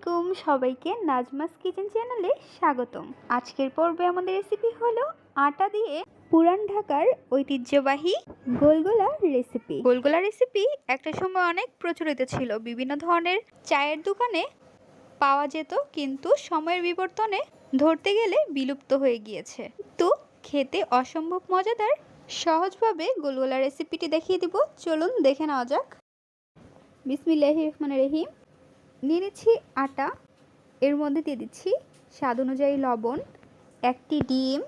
আলাইকুম। সবাইকে নাজমাস কিচেন চ্যানেলে স্বাগতম। আজকের পর্বে আমাদের রেসিপি হলো আটা দিয়ে পুরান ঢাকার ঐতিহ্যবাহী গোলগোলা রেসিপি গোলগোলা রেসিপি একটা সময় অনেক প্রচলিত ছিল। বিভিন্ন ধরনের চায়ের দোকানে পাওয়া যেত, কিন্তু সময়ের বিবর্তনে ধরতে গেলে বিলুপ্ত হয়ে গিয়েছে। তো খেতে অসম্ভব মজাদার, সহজভাবে গোলগোলা রেসিপিটি দেখিয়ে দিব। চলুন দেখে নেওয়া যাক। বিসমিল্লাহি রহমান রহিম। নিয়ে নিচ্ছি আটা। এর মধ্যে দিয়ে দিচ্ছি স্বাদ অনুযায়ী লবণ, একটি ডিম।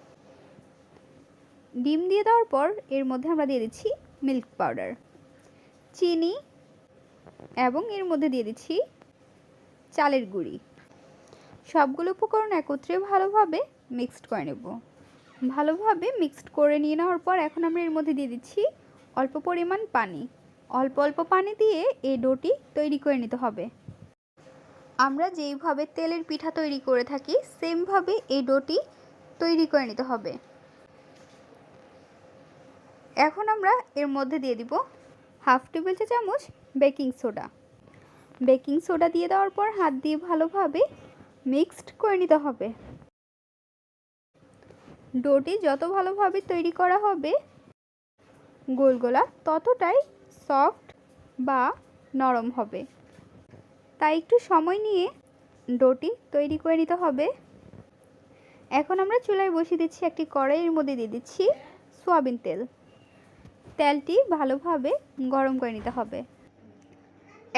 ডিম দিয়ে দেওয়ার পর এর মধ্যে আমরা দিয়ে দিচ্ছি মিল্ক পাউডার, চিনি এবং এর মধ্যে দিয়ে দিচ্ছি চালের গুঁড়ি। সবগুলো উপকরণ একত্রে ভালোভাবে মিক্সড করে নেব। ভালোভাবে মিক্সড করে নিয়ে নেওয়ার পর এখন আমরা এর মধ্যে দিয়ে দিচ্ছি অল্প পরিমাণ পানি। অল্প অল্প পানি দিয়ে এই ডোটি তৈরি করে নিতে হবে। আমরা যেইভাবে তেলের পিঠা তৈরি করে থাকি, সেমভাবে এই ডোটি তৈরি করে নিতে হবে। এখন আমরা এর মধ্যে দিয়ে দিব হাফ টেবিল চা চামচ বেকিং সোডা। বেকিং সোডা দিয়ে দেওয়ার পর হাত দিয়ে ভালোভাবে মিক্সড করে নিতে হবে। ডোটি যত ভালোভাবে তৈরি করা হবে গোলগোলা ততটাই সফট বা নরম হবে। তাই একটু সময় নিয়ে ডোটি তৈরি করে নিতে হবে। এখন আমরা চুলায় বসিয়ে দিচ্ছি একটি কড়াইয়ের মধ্যে দিয়ে দিচ্ছি সোয়াবিন তেল। তেলটি ভালোভাবে গরম করে নিতে হবে।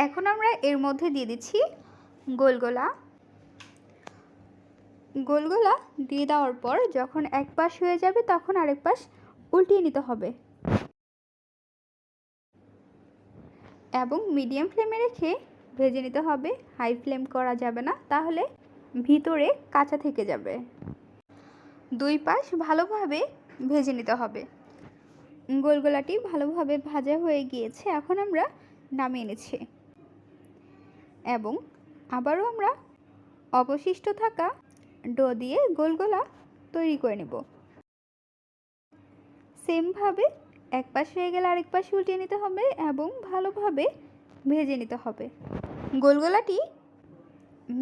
এখন আমরা এর মধ্যে দিয়ে দিচ্ছি গোলগোলা। গোলগোলা দিয়ে দেওয়ার পর যখন এক পাশ হয়ে যাবে তখন আরেক পাশ উল্টিয়ে নিতে হবে। এবং মিডিয়াম ফ্লেমে রেখে ভেজে নিতে হবে, হাই ফ্লেম করা যাবে না, তাহলে ভিতরে কাঁচা থেকে যাবে। দুই পাশ ভালোভাবে ভেজে নিতে হবে। গোলগোলাটি ভালোভাবে ভাজা হয়ে গিয়েছে, এখন আমরা নামিয়ে নিচ্ছি। এবং আবারও আমরা অবশিষ্ট থাকা ডো দিয়ে গোলগোলা তৈরি করে নেব। সেমভাবে এক পাশ হয়ে গেলে আরেক পাশে উল্টিয়ে নিতে হবে এবং ভালোভাবে ভেজে নিতে হবে। গোলগোলাটি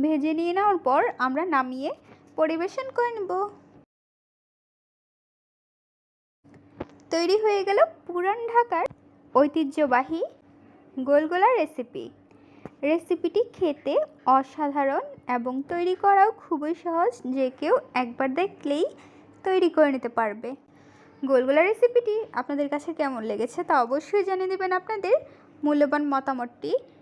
ভেজে নিয়ে নেওয়ার পর আমরা নামিয়ে পরিবেশন করে নেব। তৈরি হয়ে গেল পুরান ঢাকার ঐতিহ্যবাহী গোলগোলা রেসিপি। রেসিপিটি খেতে অসাধারণ এবং তৈরি করাও খুবই সহজ, যে কেউ একবার দেখলেই তৈরি করে নিতে পারবে। গোলগোলা রেসিপিটি আপনাদের কাছে কেমন লেগেছে তা অবশ্যই জানিয়ে দেবেন আপনাদের মূল্যবান মতামতটি।